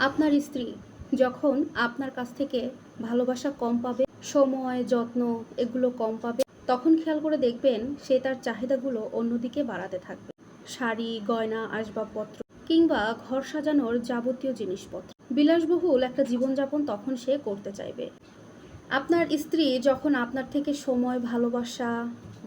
আপনার স্ত্রী যখন আপনার কাছ থেকে ভালোবাসা কম পাবে, সময়, যত্ন এগুলো কম পাবে, তখন খেয়াল করে দেখবেন সে তার চাহিদাগুলো অন্যদিকে বাড়াতে থাকবে। শাড়ি, গয়না, আসবাবপত্র কিংবা ঘর সাজানোর যাবতীয় জিনিসপত্র। বিলাসবহুল একটা জীবনযাপন তখন সে করতে চাইবে। আপনার স্ত্রী যখন আপনার থেকে সময়, ভালোবাসা,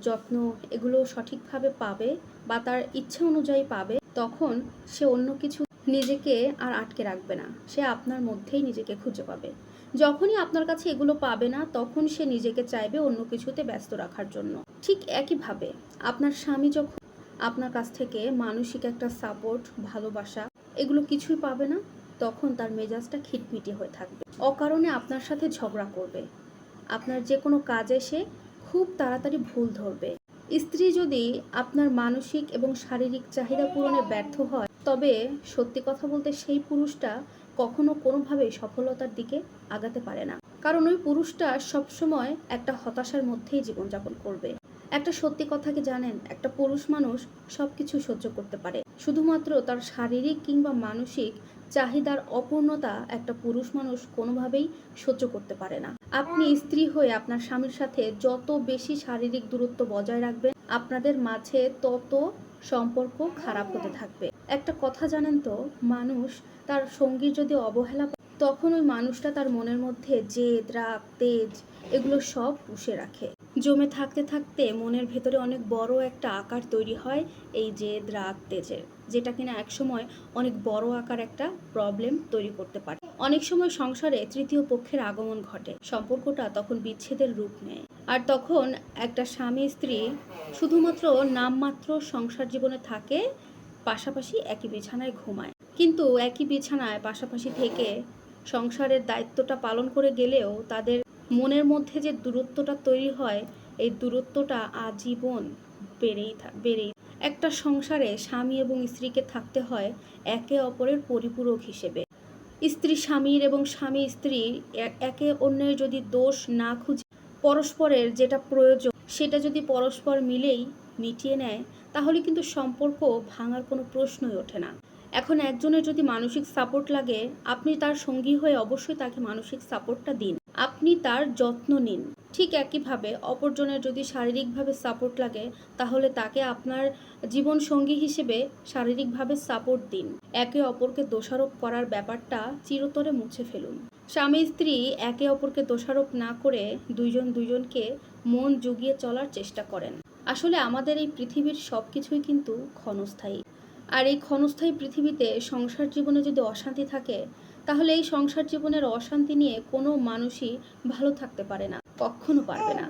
যত্ন এগুলো সঠিকভাবে পাবে বা তার ইচ্ছে অনুযায়ী পাবে, তখন সে অন্য কিছু নিজেকে আর আটকে রাখবে না। সে আপনার মধ্যেই নিজেকে খুঁজে পাবে। যখনই আপনার কাছে এগুলো পাবে না, তখন সে নিজেকে চাইবে অন্য কিছুতে ব্যস্ত রাখার জন্য। ঠিক একইভাবে আপনার স্বামী যখন আপনার কাছ থেকে মানসিক একটা সাপোর্ট ভালোবাসা এগুলো কিছুই পাবে না, তখন তার মেজাজটা খিটমিটি হয়ে থাকবে। অকারণে আপনার সাথে ঝগড়া করবে। আপনার যে কোনো কাজে সে খুব তাড়াতাড়ি ভুল ধরবে। স্ত্রী যদি আপনার মানসিক এবং শারীরিক চাহিদা পূরণে ব্যর্থ হয় তবে সত্যি কথা বলতে সেই পুরুষটা কখনো কোনোভাবেই সফলতার দিকে আগাতে পারে না। কারণ ওই পুরুষটা সবসময় একটা হতাশার মধ্যেই জীবনযাপন করবে। একটা সত্যি কথা কি জানেন? একটা পুরুষ মানুষ সব কিছু সহ্য করতে পারে। শুধুমাত্র তার শারীরিক কিংবা মানসিক চাহিদার অপূর্ণতা একটা পুরুষ মানুষ কোনোভাবেই সহ্য করতে পারে না। আপনি স্ত্রী হয়ে আপনার স্বামীর সাথে যত বেশি শারীরিক দূরত্ব বজায় রাখবেন আপনাদের মাঝে তত সম্পর্ক খারাপ হতে থাকবে। একটা কথা জানেন তো, মানুষ তার সঙ্গীর যদি অবহেলা তখন ওই মানুষটা তার মনের মধ্যে জেদ, রাগ, তেজ এগুলো সব পুষে রাখে। জমে থাকতে থাকতে মনের ভেতরে অনেক বড় একটা আকার তৈরি হয় এই জেদ, রাগ, তেজের, যেটা কিনা একসময় অনেক বড় আকার একটা প্রবলেম তৈরি করতে পারে। অনেক সময় সংসারে তৃতীয় পক্ষের আগমন ঘটে। সম্পর্কটা তখন বিচ্ছেদের রূপ নেয়। আর তখন একটা স্বামী স্ত্রী শুধুমাত্র নামমাত্র সংসার জীবনে থাকে, পাশাপাশি একই বিছানায় ঘুমায়। কিন্তু একই বিছানায় পাশাপাশি থেকে সংসারের দায়িত্বটা পালন করে গেলেও তাদের মনের মধ্যে যে দূরত্বটা তৈরি হয়, এই দূরত্বটা আজীবন বেড়েই বেড়েই। একটা সংসারে স্বামী এবং স্ত্রীকে থাকতে হয় একে অপরের পরিপূরক হিসেবে। স্ত্রী স্বামীর এবং স্বামী স্ত্রীর একে অন্যের যদি দোষ না খুঁজে পরস্পরের যেটা প্রয়োজন, সেটা যদি পরস্পর মিলেই মিটিয়ে নেয়, তাহলে কিন্তু সম্পর্ক ভাঙার কোনো প্রশ্নই ওঠে না। এখন একজনের যদি মানসিক সাপোর্ট লাগে, আপনি তার সঙ্গী হয়ে অবশ্যই তাকে মানসিক সাপোর্টটা দিন। আপনি তার যত্ন নিন। ঠিক একইভাবে অপরজনের যদি শারীরিকভাবে সাপোর্ট লাগে, তাহলে তাকে আপনার জীবন সঙ্গী হিসেবে শারীরিকভাবে সাপোর্ট দিন। একে অপরকে দোষারোপ করার ব্যাপারটা চিরতরে মুছে ফেলুন। স্বামী স্ত্রী একে অপরকে দোষারোপ না করে দুইজন দুইজনকে মন জুগিয়ে চলার চেষ্টা করেন। আসলে আমাদের এই পৃথিবীর সব কিছুই কিন্তু ক্ষণস্থায়ী। আর এই ক্ষণস্থায়ী পৃথিবীতে সংসার জীবনে যদি অশান্তি থাকে, তাহলে এই সংসার জীবনের অশান্তি নিয়ে কোনো মানুষই ভালো থাকতে পারে না, কখনো পারবে না।